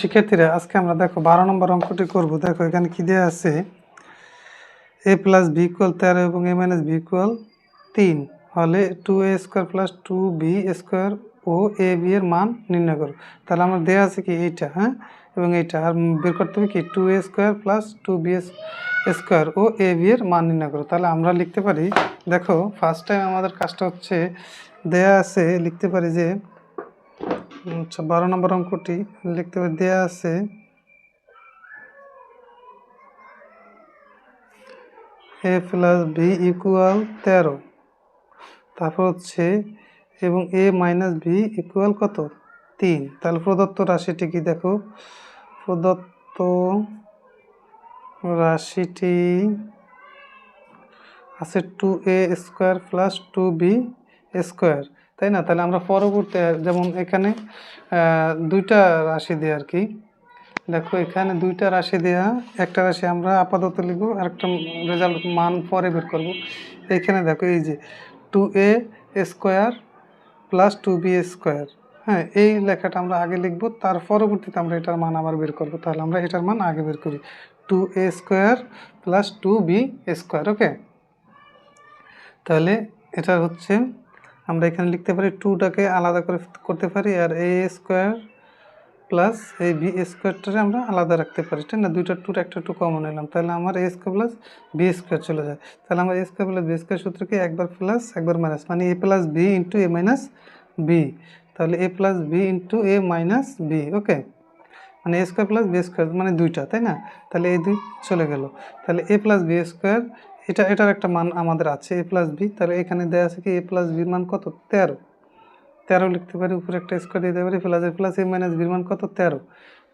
শিক্ষার্থীরা, আজকে আমরা দেখো বারো নম্বর অঙ্কটি করব। দেখো এখানে কী দেওয়া আছে? এ প্লাস বি ইকুয়াল তেরো এবং এ মাইনাস বি ইকুয়াল তিন। হলে two A square plus two B square O A B এর মান নির্ণয় করো। তাহলে আমার দেওয়া আছে কি এইটা হ্যাঁ? এবং এইটা, আর বের করতে হবে কি two A square plus two B square O A B এর মান নির্ণয় করো। তাহলে আমরা লিখতে পারি, দেখো ফার্স্ট টাইম আমাদের কাজটা হচ্ছে, দেয়া আছে, লিখতে পারি যে আচ্ছা বারো নম্বর অঙ্কটি লিখতে দেয়া আছে, এ প্লাস বি ইকুয়াল তেরো। তারপর হচ্ছে, এবং এ মাইনাস বি ইকুয়াল কত? তিন। তাহলে প্রদত্ত রাশিটি কি দেখো? প্রদত্ত রাশিটি আছে two A square plus two B square তাই না? তাহলে আমরা পরবর্তী, যেমন এখানে দুইটা রাশি দিয়ে আর কি। দেখো, এখানে দুইটা রাশি দেয়া একটা রাশি আমরা আপাতত লিখব আর একটা রেজাল্ট মান পরে বের করব। এইখানে দেখো, এই যে two a square plus two b square হ্যাঁ এই লেখাটা আমরা আগে লিখব, তার পরবর্তীতে আমরা এটার মান আবার বের করব। তাহলে আমরা এটার মান আগে বের করি। Two a square plus two b square okay তাহলে এটা হচ্ছে আমরা এখানে লিখতে পারি টুটাকে আলাদা করে করতে পারি আর এ স্কোয়ার প্লাস এই বি স্কোয়ারটাকে আমরা আলাদা রাখতে পারি, ঠিক না? দুইটা টুর একটা টু কমন নিলাম তাহলে আমার a square plus b square চলে যায়। তাহলে আমার a square plus b square সূত্রকে একবার প্লাস একবার মাইনাস মানে a plus b into a minus b তাহলে a plus b into a minus b okay মানে a square plus b square মানে দুইটা, তাই না? তাহলে এই দুই চলে গেল। তাহলে এ প্লাস বি স্কোয়ার এটা, এটার একটা মান আমাদের আছে, এ প্লাস বি তাহলে এখানে দেওয়া আছে কি, এ প্লাস বির মান কত? তেরো। তেরো লিখতে পারি, উপরে একটা স্কোয়ার দিতে পারি plus a plus a minus বির মান কত? তেরো।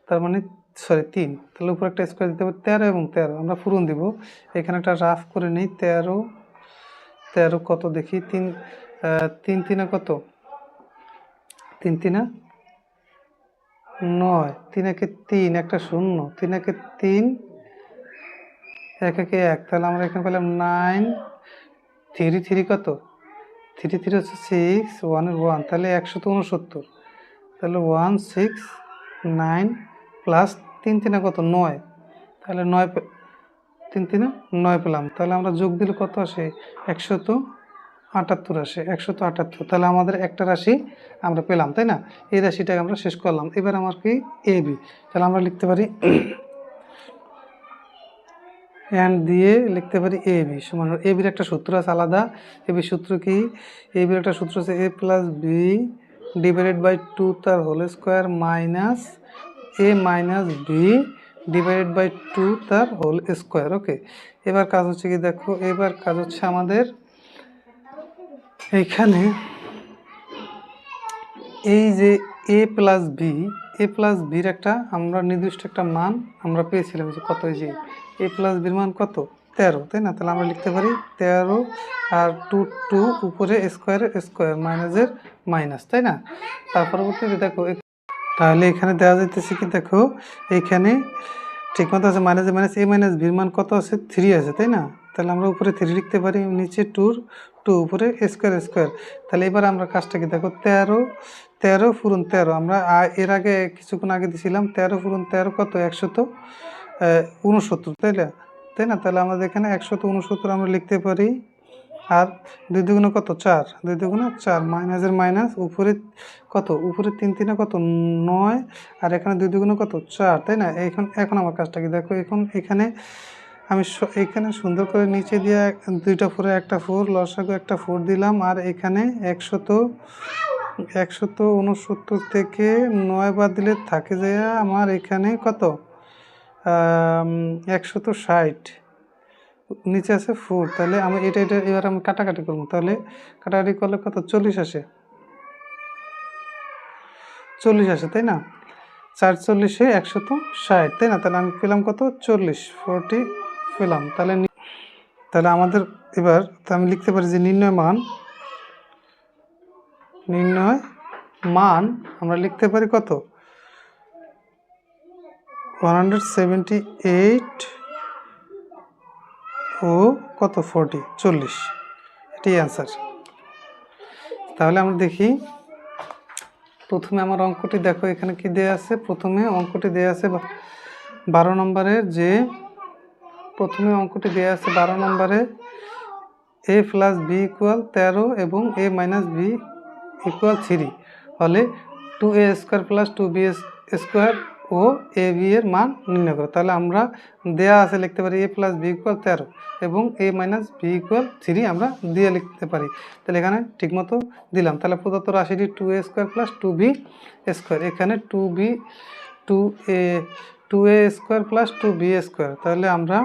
তার মানে সরি তিন। তাহলে উপরে একটা স্কোয়ার দিতে পারি, তেরো এবং তেরো। আমরা পূরণ দিব। এখানে একটা রাফ করে নিই, তেরো তেরো কত দেখি? তিন তিন তিনে কত? তিন তিনে নয়। তিন একে তিন, একটা শূন্য। তিন একে তিন এক একে এক, তাহলে আমরা এখানে পেলাম নাইন থ্রি থ্রি কত? থ্রি থ্রি হচ্ছে সিক্স ওয়ানের ওয়ান তাহলে একশত উনসত্তর তাহলে ওয়ান সিক্স নাইন প্লাস তিন তিনে কত? নয়। তাহলে নয় তিন তিনে নয় পেলাম। তাহলে আমরা যোগ দিলে কত আসে? একশত আটাত্তর আসে। একশত আটাত্তর। তাহলে আমাদের একটা রাশি আমরা পেলাম, তাই না? এই রাশিটাকে আমরা শেষ করলাম। এবার আমার কি? এ বি তাহলে আমরা লিখতে পারি অ্যান্ড দিয়ে লিখতে পারি এ বি সমান এ বির একটা সূত্র আছে আলাদা। এ বি সূত্র কি? এ বির একটা সূত্র আছে a plus b divided by two তার whole square minus a minus b divided by two তার হোল স্কোয়ার ওকে এবার কাজ হচ্ছে কি দেখো, এবার কাজ হচ্ছে আমাদের এইখানে এই যে a plus b a plus বির একটা আমরা নির্দিষ্ট একটা মান আমরা পেয়েছিলাম যে কত যে এ প্লাস বির মান কত? তেরো তাই না? তাহলে আমরা লিখতে পারি তেরো আর টু টু উপরে স্কোয়ারের স্কোয়ার মাইনাসের মাইনাস তাই না? তার পরবর্তীতে দেখো তাহলে এখানে দেওয়া যাইতেছে কি দেখো এখানে ঠিক মতো আছে মাইনাস মাইনাস এ মাইনাস বির মান কত আছে? থ্রি আছে তাই না? তাহলে আমরা উপরে থ্রি লিখতে পারি নিচে টুর টু উপরে স্কোয়ার স্কোয়ার তাহলে এবার আমরা কাজটা কি দেখো তেরো তেরো ফুরুন তেরো। আমরা এর আগে কিছুক্ষণ আগে দিছিলাম তেরো ফুরুন তেরো কত? একশো আহ, উনসত্তর তাই না? তাই না? তাহলে আমাদের এখানে একশত উনসত্তর আমরা লিখতে পারি। আর দুই দুগুণে কত? চার। দুই দুগুণে চার। মাইনাসের মাইনাস উপরে কত? উপরে তিন তিনে কত? নয়। আর এখানে দুই দুগুণে কত? চার, তাই না? এখন এখন আমার কাজটা কি? দেখো, এখন এখানে আমি এখানে সুন্দর করে নিচে দিয়ে দুইটা ফোরে একটা ফোর, লসাগু একটা ফোর দিলাম। আর এখানে একশত একশত উনসত্তর থেকে নয় বাদ দিলে থাকে যায় আমার এখানে কত? একশত ষাট। নিচে আছে ফোর তাহলে আমি এটা এটা এবার আমি কাটাকাটি করব। তাহলে কাটাকাটি করলে কত? চল্লিশ আসে। চল্লিশ আসে, তাই না? চার চল্লিশে একশত ষাট, তাই না? তাহলে আমি পেলাম কত? চল্লিশ ফোরটি পেলাম। তাহলে তাহলে আমাদের এবার আমি লিখতে পারি যে নির্ণয় মান। নির্ণয় মান আমরা লিখতে পারি কত? ওয়ান হান্ড্রেড সেভেন্টি এইট ও কত? ফোরটি চল্লিশ। এটি অ্যান্সার তাহলে আমরা দেখি, প্রথমে আমার অঙ্কটি দেখো, এখানে কি দেয়া আছে? প্রথমে অঙ্কটি দেয়া আছে বারো নম্বরের যে প্রথমে অঙ্কটি দেয়া আছে বারো নম্বরে এ প্লাস বি ইকুয়াল তেরো এবং a minus b equal three হলে two a square plus two b square O A B এর মান নির্ণয় করো। তাহলে আমরা দেয়া আছে লিখতে পারি এ প্লাস বি ইকুয়াল তেরো এবং a minus b equal three আমরা দিয়ে লিখতে পারি। তাহলে এখানে ঠিকমতো দিলাম। তাহলে প্রদত্ত রাশিটি two a square plus two b square এখানে two b two a two a square plus two b square তাহলে আমরা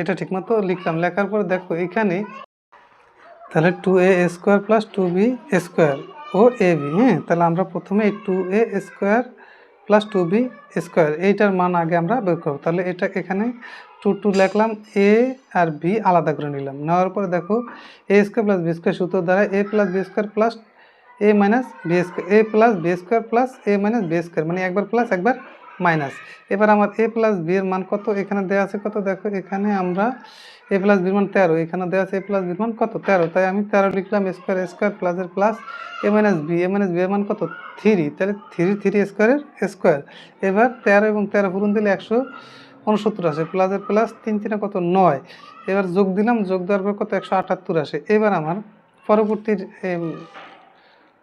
এটা ঠিকমতো লিখলাম। লেখার পর দেখো এখানে তাহলে two a square plus two b square O A B হ্যাঁ? তাহলে আমরা প্রথমে two a square plus two b square এইটার মান আগে আমরা বের করব। তাহলে এটা এখানে টু টু লিখলাম এ আর বি আলাদা করে নিলাম। নেওয়ার পরে দেখো a square plus b square সূত্র দ্বারা a plus b square plus a minus b square a plus b square plus a minus b square মানে একবার প্লাস একবার মাইনাস। এবার আমার এ প্লাস বি এর মান কত? এখানে দেওয়া আছে কত? দেখো, এখানে আমরা এ প্লাস বির মান তেরো। এখানে দেওয়া আছে এ প্লাস বির মান কত? তেরো। তাই আমি তেরো লিখলাম স্কোয়ার স্কোয়ার প্লাসের plus a minus b a minus b এর মান কত? থ্রি তাহলে থ্রি থ্রি স্কোয়ারের স্কোয়ার এবার তেরো এবং তেরো পূরণ দিলে একশো উনসত্তর আসে। প্লাসের প্লাস তিন তিনে কত? নয়। এবার যোগ দিলাম, যোগ দেওয়ার পর কত? একশো আটাত্তর আসে। এবার আমার পরবর্তীর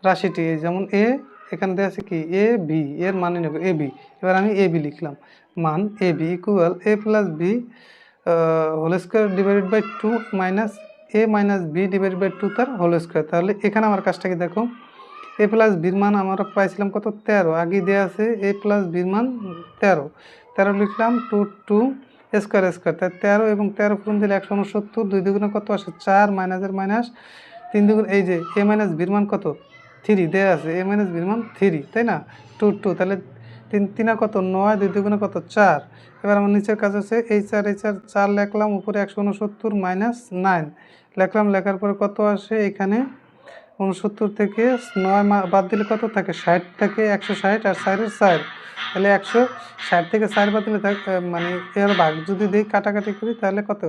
রাশিটি যেমন এ এখানে দেওয়া আছে কি? এ বি এর মানে নেব এ বি এবার আমি এ বি লিখলাম। মান a b equal a plus b whole square divided by two minus a minus b divided by two তার হোল স্কোয়ার তাহলে এখানে আমার কাজটা কি দেখো? এ প্লাস বির মান আমরা পাইছিলাম কত? তেরো। আগে দেওয়া আছে এ প্লাস বির মান তেরো। তেরো লিখলাম টু টু স্কোয়ার স্কোয়ার তাই তেরো এবং তেরো পূরণ দিলে একশো উনসত্তর, দুই দুগুণে কত আসে? চার মাইনাসের মাইনাস তিন দুগুণ, এই যে এ মাইনাস বির মান কত? থ্রি দেওয়া আছে এ মাইনাস বির মান থ্রি, তাই না? টু টু তাহলে তিন, তিনা কত? নয়, দুই দুগুণে কত? চার। এবার আমার নিচের কাজ হচ্ছে এই চার এই চার চার লেখলাম, উপরে একশো উনসত্তর মাইনাস নাইন লেখলাম, লেখার পরে কত আসে? এখানে উনসত্তর থেকে নয় বাদ দিলে কত থাকে? ষাট থেকে একশো ষাট আর চারের চার। তাহলে একশো ষাট থেকে চার বাদ দিলে মানে এর ভাগ যদি দিই, কাটাকাটি করি, তাহলে কত?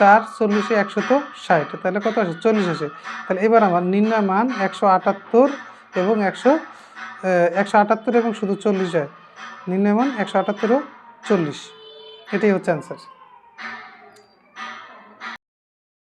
চার, চল্লিশে একশো তো ষাট। তাহলে কত আসে? চল্লিশ আসে। তাহলে এবার আমার নির্ণয় মান একশো আটাত্তর এবং একশো একশো আটাত্তর এবং শুধু চল্লিশ হয় নির্ণয় মান একশো আটাত্তর ও চল্লিশ। এটাই হচ্ছে অ্যান্সার